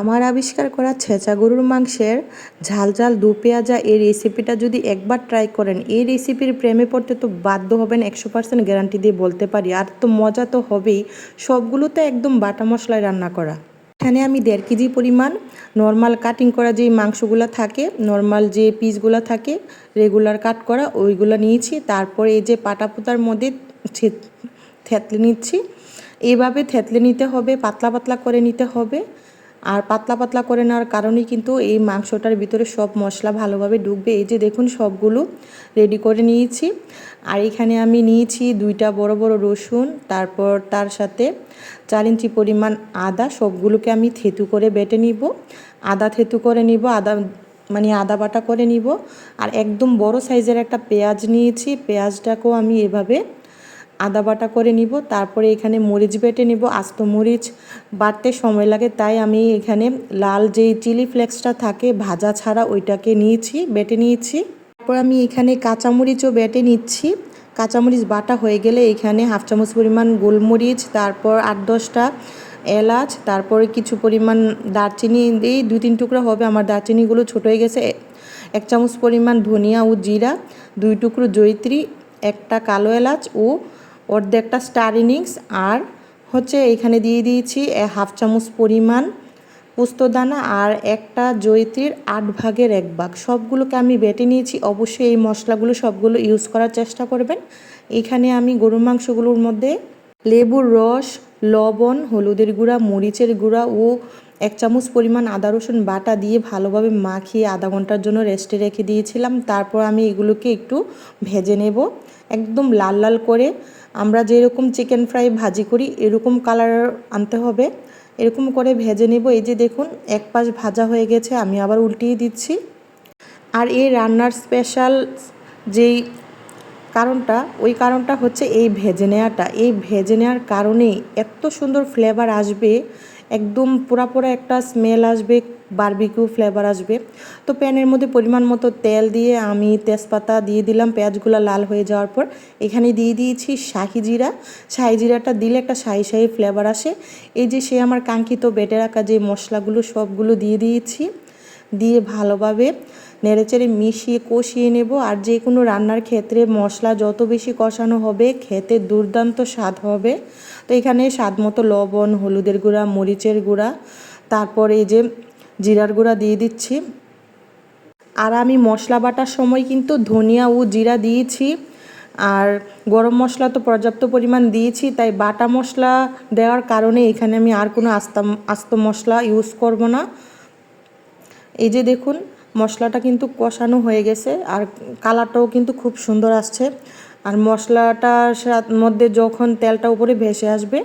আমার আবিষ্কার করা ছেঁচা গরুর মাংসের ঝাল ঝাল দু পেঁয়াজা এই রেসিপিটা যদি একবার ট্রাই করেন, এই রেসিপির প্রেমে পড়তে তো বাধ্য হবেন একশো পার্সেন্ট গ্যারান্টি দিয়ে বলতে পারি। আর তো মজা তো হবেই, সবগুলো তো একদম বাটা মশলায় রান্না করা। এখানে আমি দেড় কেজি পরিমাণ নর্মাল কাটিং করা যেই মাংসগুলো থাকে নর্মাল যে পিসগুলো থাকে রেগুলার কাট করা, ওইগুলো নিয়েছি। তারপরে এই যে পাটা পোতার মধ্যে থেতলে নিচ্ছি। এভাবে থেতলে নিতে হবে, পাতলা পাতলা করে নিতে হবে। আর পাতলা পাতলা করে নেওয়ার কারণেই কিন্তু এই মাংসটার ভিতরে সব মশলা ভালোভাবে ঢুকবে। এই যে দেখুন সবগুলো রেডি করে নিয়েছি। আর এখানে আমি নিয়েছি দুইটা বড় বড় রসুন, তারপর তার সাথে চার ইঞ্চি পরিমাণ আদা, সবগুলোকে আমি থেতু করে বেটে নিব। আদা থেতু করে নিব, আদা মানে আদা বাটা করে নিব। আর একদম বড় সাইজের একটা পেঁয়াজ নিয়েছি। পেঁয়াজটাকেও আমি এভাবে আদা বাটা করে নিব, তারপরে এখানে মরিচ বেটে নিব, আস্ত মরিচ বাটতে সময় লাগে, তাই আমি এখানে লাল যেই চিলি ফ্লেক্সটা থাকে ভাজা ছাড়া ওইটাকে নিয়েছি, বেটে নিয়েছি। তারপর আমি এখানে কাঁচামরিচও বেটে নিচ্ছি। কাঁচামরিচ বাটা হয়ে গেলে এখানে হাফ চামচ পরিমাণ গোলমরিচ, তারপর আট দশটা এলাচ, তারপরে কিছু পরিমাণ দারচিনি এই দুই তিন টুকরো হবে, আমার দারচিনিগুলো ছোটো হয়ে গেছে, এক চামচ পরিমাণ ধনিয়া ও জিরা, দুই টুকরো জৈত্রী একটা কালো এলাচ ও অর্ধেকটা স্টার ইনিংস আর হচ্ছে এখানে দিয়ে দিয়েছি হাফ চামচ পরিমাণ পোস্তদানা আর একটা জৈত্রীর আট ভাগের এক ভাগ। সবগুলোকে আমি বেটে নিয়েছি। অবশ্যই এই মশলাগুলো সবগুলো ইউজ করার চেষ্টা করবেন। এখানে আমি গরুর মাংসগুলোর মধ্যে লেবুর রস, লবণ, হলুদের গুঁড়া, মরিচের গুঁড়া ও এক চামচ পরিমাণ আদা রসুন বাটা দিয়ে ভালোভাবে মাখিয়ে আধা ঘণ্টার জন্য রেস্টে রেখে দিয়েছিলাম। তারপর আমি এগুলোকে একটু ভেজে নেব। একদম লাল লাল করে আমরা যেরকম চিকেন ফ্রাই ভাজি করি, এরকম কালার আনতে হবে। এরকম করে ভেজে নেব। এই যে দেখুন, এক পাশ ভাজা হয়ে গেছে, আমি আবার উল্টিয়ে দিচ্ছি। আর এই রান্নার স্পেশাল যেই কারণটা, ওই কারণটা হচ্ছে এই ভেজে নেওয়াটা। এই ভেজে নেওয়ার কারণেই এত সুন্দর ফ্লেভার আসবে একদম পুরা একটা স্মেল আসবে বারবিকিউ ফ্লেভার আসবে। তো প্যানের মধ্যে পরিমাণ মতো তেল দিয়ে আমি তেজপাতা দিয়ে দিলাম, পেঁয়াজগুলো লাল হয়ে যাওয়ার পর। এখানে দিয়ে দিয়েছি শাহি জিরা। শাহি জিরাটা দিলে একটা শাহি শাহি ফ্লেভার আসে। এই যে সে আমার কাঙ্ক্ষিত বেটে রাখা যে মশলাগুলো, সবগুলো দিয়ে দিয়েছি। দিয়ে ভালোভাবে নেড়েচেড়ে মিশিয়ে কষিয়ে নেব। আর যে কোনো রান্নার ক্ষেত্রে মশলা যত বেশি কষানো হবে, খেতে দুর্দান্ত স্বাদ হবে। তো এখানে স্বাদ মতো লবণ, হলুদের গুঁড়া, মরিচের গুঁড়া, তারপর এই যে জিরার গুঁড়া দিয়ে দিচ্ছি। আর আমি মশলা বাটার সময় কিন্তু ধনিয়া ও জিরা দিয়েছি। আর গরম মশলা তো পর্যাপ্ত পরিমাণ দিয়েছি, তাই বাটা মশলা দেওয়ার কারণে এখানে আমি আর কোনো আস্তা, আস্ত মশলা ইউজ করব না। এই যে দেখুন, মশলাটা কিন্তু কষানো হয়ে গেছে, আর কালারটাও কিন্তু খুব সুন্দর আসছে। আর মশলাটার মধ্যে যখন তেলটা উপরে ভেসে আসবে,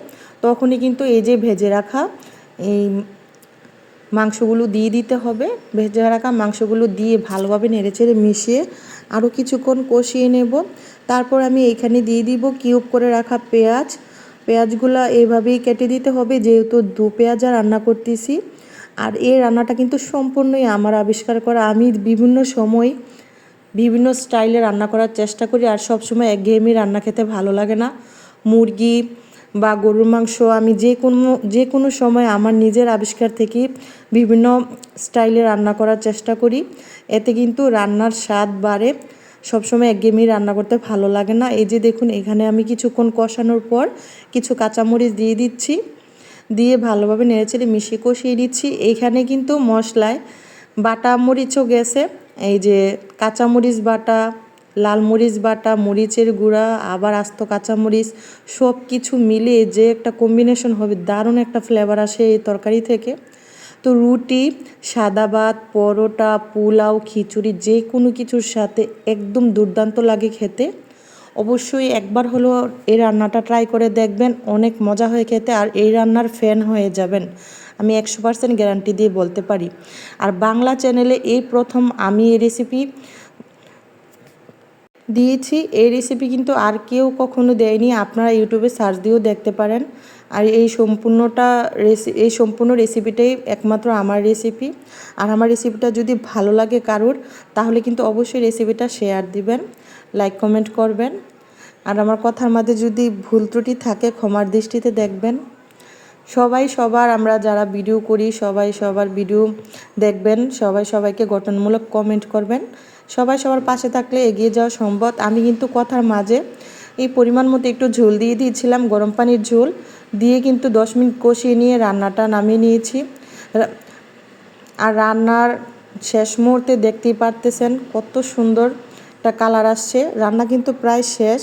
তখনই কিন্তু এই যে ভেজে রাখা এই মাংসগুলো দিয়ে দিতে হবে। ভেজে রাখা মাংসগুলো দিয়ে ভালোভাবে নেড়েচেড়ে মিশিয়ে আরও কিছুক্ষণ কষিয়ে নেব। তারপর আমি এখানে দিয়ে দিব কিউব করে রাখা পেঁয়াজ। পেঁয়াজগুলো এইভাবেই কেটে দিতে হবে, যেহেতু দু পেঁয়াজা রান্না করতেছি। আর এই রান্নাটা কিন্তু সম্পূর্ণই আমার আবিষ্কার করা। আমি বিভিন্ন সময় বিভিন্ন স্টাইলে রান্না করার চেষ্টা করি আর সবসময় একঘেয়েমি রান্না খেতে ভালো লাগে না। মুরগি বা গরুর মাংস আমি যে কোনো যে কোনো সময় আমার নিজের আবিষ্কার থেকে বিভিন্ন স্টাইলে রান্না করার চেষ্টা করি। এতে কিন্তু রান্নার স্বাদ বাড়ে। সবসময় একঘেয়েমি রান্না করতে ভালো লাগে না। এই যে দেখুন, এখানে আমি কিছুক্ষণ কষানোর পর কিছু কাঁচামরিচ দিয়ে দিচ্ছি। দিয়ে ভালোভাবে নেড়েচেড়ে মিশিয়ে কষিয়ে দিচ্ছি এইখানে কিন্তু মশলায় বাটা মরিচও গেছে। এই যে কাঁচামরিচ বাটা, লাল মরিচ বাটা, মরিচের গুঁড়া, আবার আস্ত কাঁচামরিচ সব কিছু মিলে যে একটা কম্বিনেশন হবে, দারুণ একটা ফ্লেভার আসে এই তরকারি থেকে। তো রুটি, সাদা ভাত, পরোটা, পোলাও, খিচুড়ি যে কোনো কিছুর সাথে একদম দুর্দান্ত লাগে খেতে। অবশ্যই একবার হলো এই রান্নাটা ট্রাই করে দেখবেন, অনেক মজা হয়ে খেতে আর এই রান্নার ফ্যান হয়ে যাবেন। আমি একশো পার্সেন্ট গ্যারান্টি দিয়ে বলতে পারি। আর বাংলা চ্যানেলে এই প্রথম আমি এই রেসিপি দিয়েছি। এই রেসিপি কিন্তু আর কেউ কখনো দেয়নি, আপনারা ইউটিউবে সার্চ দিয়েও দেখতে পারেন। আর এই সম্পূর্ণটা রেসি এই সম্পূর্ণ রেসিপিটাই একমাত্র আমার রেসিপি আর আমার রেসিপিটা যদি ভালো লাগে কারোর, তাহলে কিন্তু অবশ্যই রেসিপিটা শেয়ার দিবেন। লাইক কমেন্ট করবেন। আর আমার কথার মাঝে যদি ভুল ত্রুটি থাকে, ক্ষমার দৃষ্টিতে দেখবেন। সবাই সবার, আমরা যারা ভিডিও করি, সবাই সবার ভিডিও দেখবেন। সবাই সবাইকে গঠনমূলক কমেন্ট করবেন। সবাই সবার পাশে থাকলে এগিয়ে যাওয়া সম্ভব। আমি কিন্তু কথার মাঝে এই পরিমাণ মতো একটু ঝোল দিয়ে দিয়েছিলাম, গরম পানির ঝোল। দিয়ে কিন্তু দশ মিনিট কষিয়ে নিয়ে রান্নাটা নামিয়ে নিয়েছি। আর রান্নার শেষ মুহূর্তে দেখতেই পারতেছেন কত সুন্দর একটা কালার আসছে, রান্না কিন্তু প্রায় শেষ।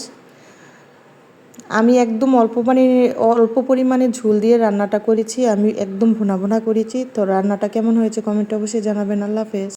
আমি একদম অল্প মানে অল্প পরিমাণে ঝুল দিয়ে রান্নাটা করেছি, আমি একদম ভুনা ভুনা করেছি। তো রান্নাটা কেমন হয়েছে কমেন্টে অবশ্যই জানাবেন। আল্লাহ হাফেজ।